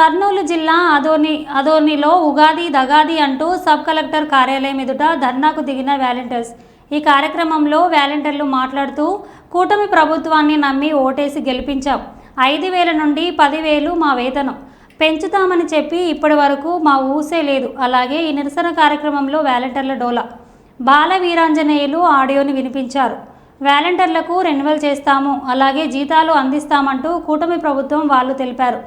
కర్నూలు జిల్లా అదోని అదోనిలో ఉగాది దగాది అంటూ sub collector కార్యాలయం ఎదుట ధర్నాకు దిగిన వాలంటీర్స్. ఈ కార్యక్రమంలో వాలంటీర్లు మాట్లాడుతూ కూటమి ప్రభుత్వాన్ని నమ్మి ఓటేసి గెలిపించాం. ఐదు వేల నుండి పదివేలు మా వేతనం. పెంచుతామని చెప్పి ఇప్పటి వరకు మా ఊసే లేదు. అలాగే ఈ నిరసన కార్యక్రమంలో వాలంటీర్ల డోలా. బాల వీరాంజనేయులు ఆడియోని వినిపించారు. వాలంటీర్లకు రెన్యువల్ చేస్తాము. అలాగే జీతాలు అందిస్తామంటూ కూటమి ప్రభుత్వం వాళ్ళు తెలిపారు.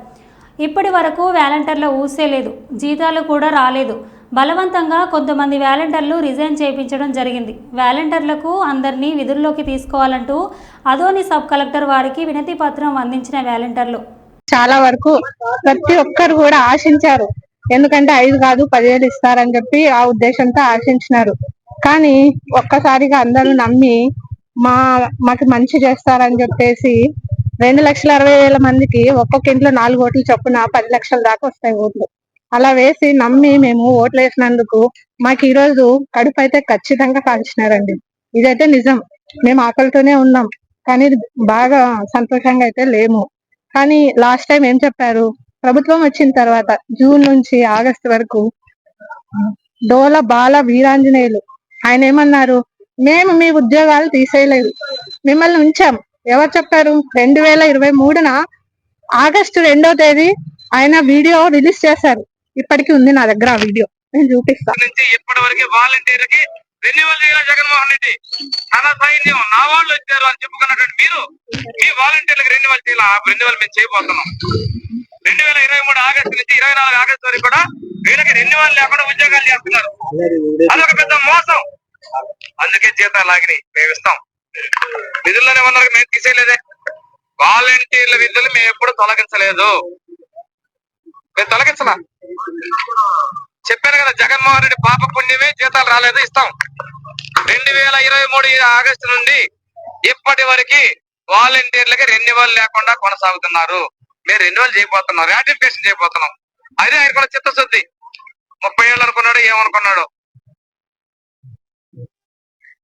ఇప్పటి వరకు వాలంటీర్ల ఊసే లేదు జీతాలు కూడా రాలేదు. బలవంతంగా కొంతమంది వ్యాలంటీర్లు రిజైన్ చేయించడం జరిగింది. వ్యాలంటీర్లకు అందరినీ విధుల్లోకి తీసుకోవాలంటూ అదోని సబ్ కలెక్టర్ వారికి వినతి పత్రం అందించిన వ్యాలంటీర్లు చాలా వరకు ప్రతి ఒక్కరు కూడా ఆశించారు. ఎందుకంటే ఐదు కాదు పదివేలు ఇస్తారని చెప్పి ఆ ఉద్దేశంతో ఆశించినారు. కానీ ఒక్కసారిగా అందరూ నమ్మి మా మాకు మంచి చేస్తారని చెప్పేసి రెండు లక్షల అరవై వేల మందికి ఒక్కొక్క ఇంట్లో నాలుగు ఓట్లు చొప్పున పది లక్షల దాకా వస్తాయి ఓట్లు. అలా వేసి నమ్మి మేము ఓట్లు వేసినందుకు మాకు ఈ రోజు కడుపు అయితే ఖచ్చితంగా కాల్చినారండి. ఇదైతే నిజం. మేము ఆకలితోనే ఉన్నాం. కానీ బాగా సంతోషంగా అయితే లేము. కానీ లాస్ట్ టైం ఏం చెప్పారు? ప్రభుత్వం వచ్చిన తర్వాత జూన్ నుంచి ఆగస్ట్ వరకు డోల బాల వీరాంజనేయులు. ఆయన ఏమన్నారు? మేము మీ ఉద్యోగాలు తీసేయలేదు. మిమ్మల్ని ఉంచాం. ఎవరు చెప్పారు? రెండు వేల ఇరవై మూడున ఆగస్టు రెండో తేదీ ఆయన వీడియో రిలీజ్ చేశారు. ఇప్పటికీ ఉంది నా దగ్గర ఆ వీడియో. నేను చూపిస్తాను ఇప్పటి వరకు వాలంటీర్కి రెన్యువల్ చేయాలి జగన్మోహన్ రెడ్డి తన సైన్యం నా వాళ్ళు వచ్చారు అని చెప్పుకున్నటువంటి మీరు మీ వాలంటీర్లకు రెన్యువల్ చేయాలి? ఆ రెన్యువల్ మేము చేయబోతున్నాం. రెండు వేల ఇరవై మూడు ఆగస్టు నుంచి ఇరవై నాలుగు ఆగస్టు వరకు కూడా వీళ్ళకి రెన్యువల్ లేకుండా ఉద్యోగాలు చేస్తున్నారు. అదొక పెద్ద మోసం. అందుకే జీతాలు లాగినాయి మేము ఇస్తాం. విధుల్లోనే ఉన్నారు మేము తీసేయలేదే. వాలంటీర్ల విధులు మేము ఎప్పుడు తొలగించలేదు. మేము తొలగించలా? చెప్పాను కదా జగన్మోహన్ రెడ్డి పాప పుణ్యమే జీతాలు రాలేదు ఇస్తాం. రెండు వేల ఇరవై మూడు ఆగస్టు నుండి ఇప్పటి వరకు వాలంటీర్లకి రెన్యువల్ లేకుండా కొనసాగుతున్నారు. మీరు రెన్యువల్ చేయబోతున్నారు రాటిఫికేషన్ చేయబోతున్నాం. అదే ఆయన కూడా చిత్తశుద్ధి. ముప్పై ఏళ్ళు అనుకున్నాడు ఏమనుకున్నాడు.